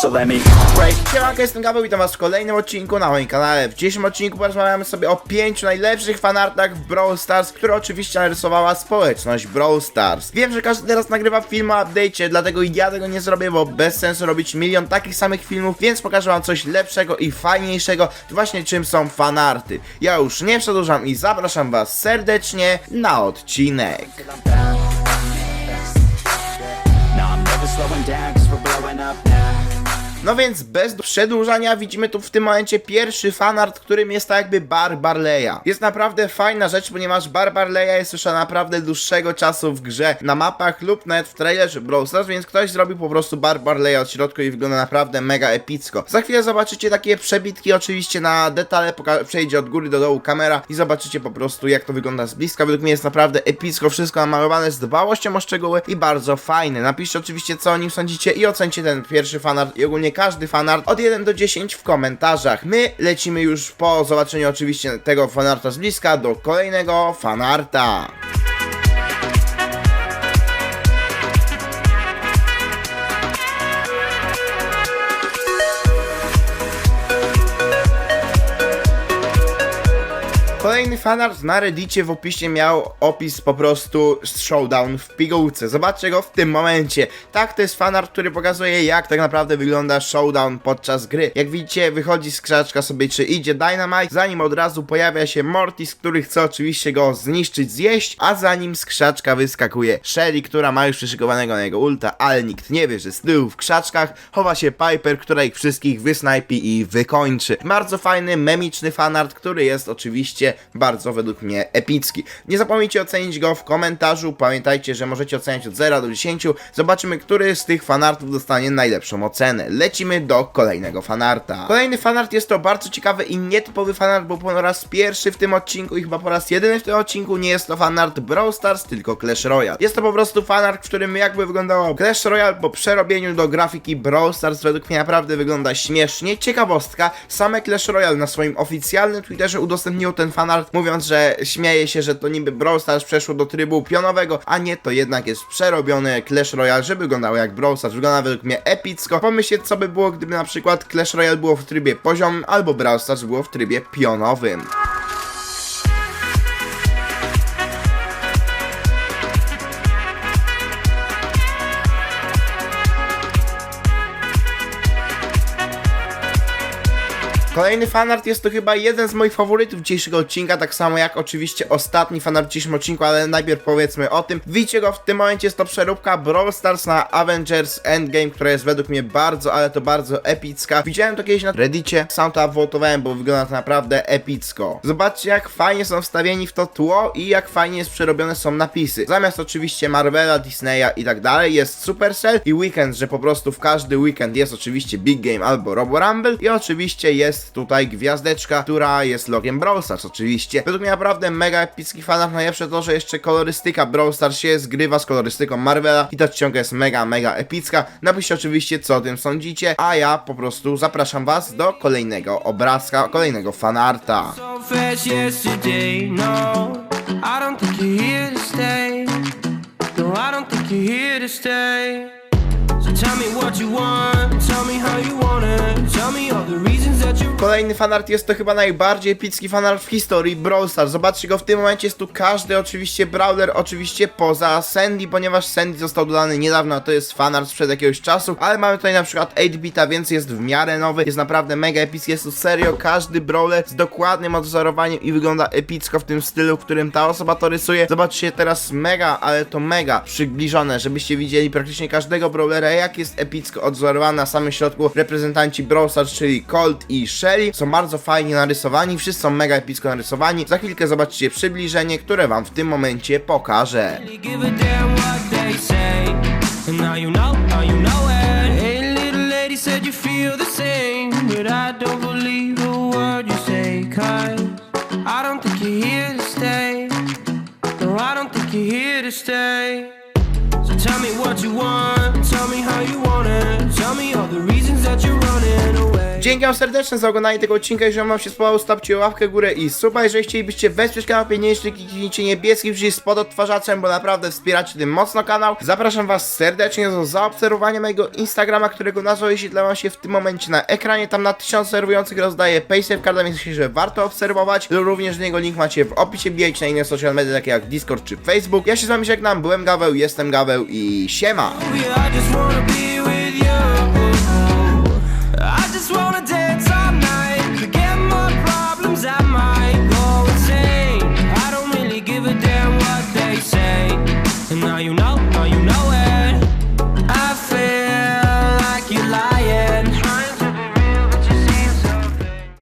So let me break Siemanko, jestem Gabeł, witam was w kolejnym odcinku na moim kanale. W dzisiejszym odcinku porozmawiamy sobie o pięciu najlepszych fanartach w Brawl Stars, które oczywiście narysowała społeczność Brawl Stars. Wiem, że każdy teraz nagrywa film o update'cie, dlatego ja tego nie zrobię, bo bez sensu robić milion takich samych filmów, więc pokażę wam coś lepszego i fajniejszego, właśnie czym są fanarty. Ja już nie przedłużam i zapraszam was serdecznie na odcinek. Slowing down cause we're blowing up No więc bez przedłużania widzimy tu w tym momencie pierwszy fanart, którym jest tak jakby Bar Barleya. Jest naprawdę fajna rzecz, ponieważ Bar Barleya jest już naprawdę dłuższego czasu w grze na mapach lub nawet w trailerze Brawl Stars, więc ktoś zrobił po prostu Bar Barleya od środku i wygląda naprawdę mega epicko. Za chwilę zobaczycie takie przebitki oczywiście na detale, przejdzie od góry do dołu kamera i zobaczycie po prostu jak to wygląda z bliska. Według mnie jest naprawdę epicko, wszystko namalowane z dbałością o szczegóły i bardzo fajne. Napiszcie oczywiście co o nim sądzicie i ocencie ten pierwszy fanart i ogólnie każdy fanart od 1 do 10 w komentarzach. My lecimy już po zobaczeniu oczywiście tego fanarta z bliska do kolejnego fanarta. Kolejny fanart na reddicie w opisie miał opis po prostu showdown w pigułce. Zobaczcie go w tym momencie. Tak, to jest fanart, który pokazuje jak tak naprawdę wygląda showdown podczas gry. Jak widzicie, wychodzi z krzaczka sobie czy idzie Dynamite, zanim od razu pojawia się Mortis, który chce oczywiście go zniszczyć, zjeść, a za nim z krzaczka wyskakuje Shelly, która ma już przyszykowanego na jego ulta, ale nikt nie wie, że z tyłu w krzaczkach chowa się Piper, która ich wszystkich wysnajpi i wykończy. Bardzo fajny, memiczny fanart, który jest oczywiście bardzo według mnie epicki. Nie zapomnijcie ocenić go w komentarzu. Pamiętajcie, że możecie oceniać od 0 do 10. Zobaczymy, który z tych fanartów dostanie najlepszą ocenę. Lecimy do kolejnego fanarta. Kolejny fanart jest to bardzo ciekawy i nietypowy fanart, bo po raz pierwszy w tym odcinku i chyba po raz jedyny w tym odcinku nie jest to fanart Brawl Stars, tylko Clash Royale. Jest to po prostu fanart, w którym jakby wyglądało Clash Royale po przerobieniu do grafiki Brawl Stars. Według mnie naprawdę wygląda śmiesznie. Ciekawostka, same Clash Royale na swoim oficjalnym Twitterze udostępniło ten fanart, mówiąc, że śmieje się, że to niby Brawl Stars przeszło do trybu pionowego, a nie, to jednak jest przerobione Clash Royale, żeby wyglądało jak Brawl Stars. Wygląda według mnie epicko. Pomyślcie, co by było, gdyby na przykład Clash Royale było w trybie poziomym, albo Brawl Stars było w trybie pionowym. Kolejny fanart jest to chyba jeden z moich faworytów dzisiejszego odcinka, tak samo jak oczywiście ostatni fanart w dzisiejszym odcinku, ale najpierw powiedzmy o tym. Widzicie go w tym momencie, jest to przeróbka Brawl Stars na Avengers Endgame, która jest według mnie bardzo, ale to bardzo epicka. Widziałem to kiedyś na Reddicie, sam to upvotowałem, bo wygląda to naprawdę epicko. Zobaczcie jak fajnie są wstawieni w to tło i jak fajnie jest przerobione są napisy. Zamiast oczywiście Marvela, Disneya i tak dalej, jest Supercell i Weekend, że po prostu w każdy weekend jest oczywiście Big Game albo Robo Rumble i oczywiście jest tutaj gwiazdeczka, która jest logiem Brawl Stars oczywiście. Według mnie naprawdę mega epicki fanart, najlepsze to, że jeszcze kolorystyka Brawl Stars się zgrywa z kolorystyką Marvela i ta czcionka jest mega, mega epicka. Napiszcie oczywiście co o tym sądzicie, a ja po prostu zapraszam was do kolejnego obrazka, kolejnego fanarta. so. No. No, tell me what you want, tell me how you want it, Kolejny fanart jest to chyba najbardziej epicki fanart w historii Brawl Stars. Zobaczcie go w tym momencie, jest tu każdy oczywiście brawler, oczywiście poza Sandy, ponieważ Sandy został dodany niedawno, a to jest fanart sprzed jakiegoś czasu, ale mamy tutaj na przykład 8-bita, więc jest w miarę nowy, jest naprawdę mega epicki, jest tu serio każdy brawler z dokładnym odwzorowaniem i wygląda epicko w tym stylu, w którym ta osoba to rysuje. Zobaczcie teraz mega, ale to mega przybliżone, żebyście widzieli praktycznie każdego brawlera, jak jest epicko odwzorowany na samym środku reprezentanci Brawl Stars, czyli Colt i Shelly. Są bardzo fajnie narysowani, wszyscy są mega epicko narysowani. Za chwilkę zobaczycie przybliżenie, które wam w tym momencie pokażę. So tell me what you want, tell me how you want it, tell me all the reasons that you're Dzięki wam serdecznie za oglądanie tego odcinka, jeżeli wam się spodobał, stawcie łapkę górę i suba, jeżeli chcielibyście wesprzeć kanał pieniężny, kliknijcie niebieski przycisk pod odtwarzaczem, bo naprawdę wspieracie tym mocno kanał. Zapraszam was serdecznie do zaobserwowania mojego Instagrama, którego nazwa wyświetla wam się w tym momencie na ekranie, tam na 1000 serwujących rozdaję paysafe card, więc myślę, że warto obserwować. Również niego link macie w opisie, bijajcie na inne social media, takie jak Discord czy Facebook. Ja się z wami żegnam, byłem Gaweł, jestem Gaweł i siema!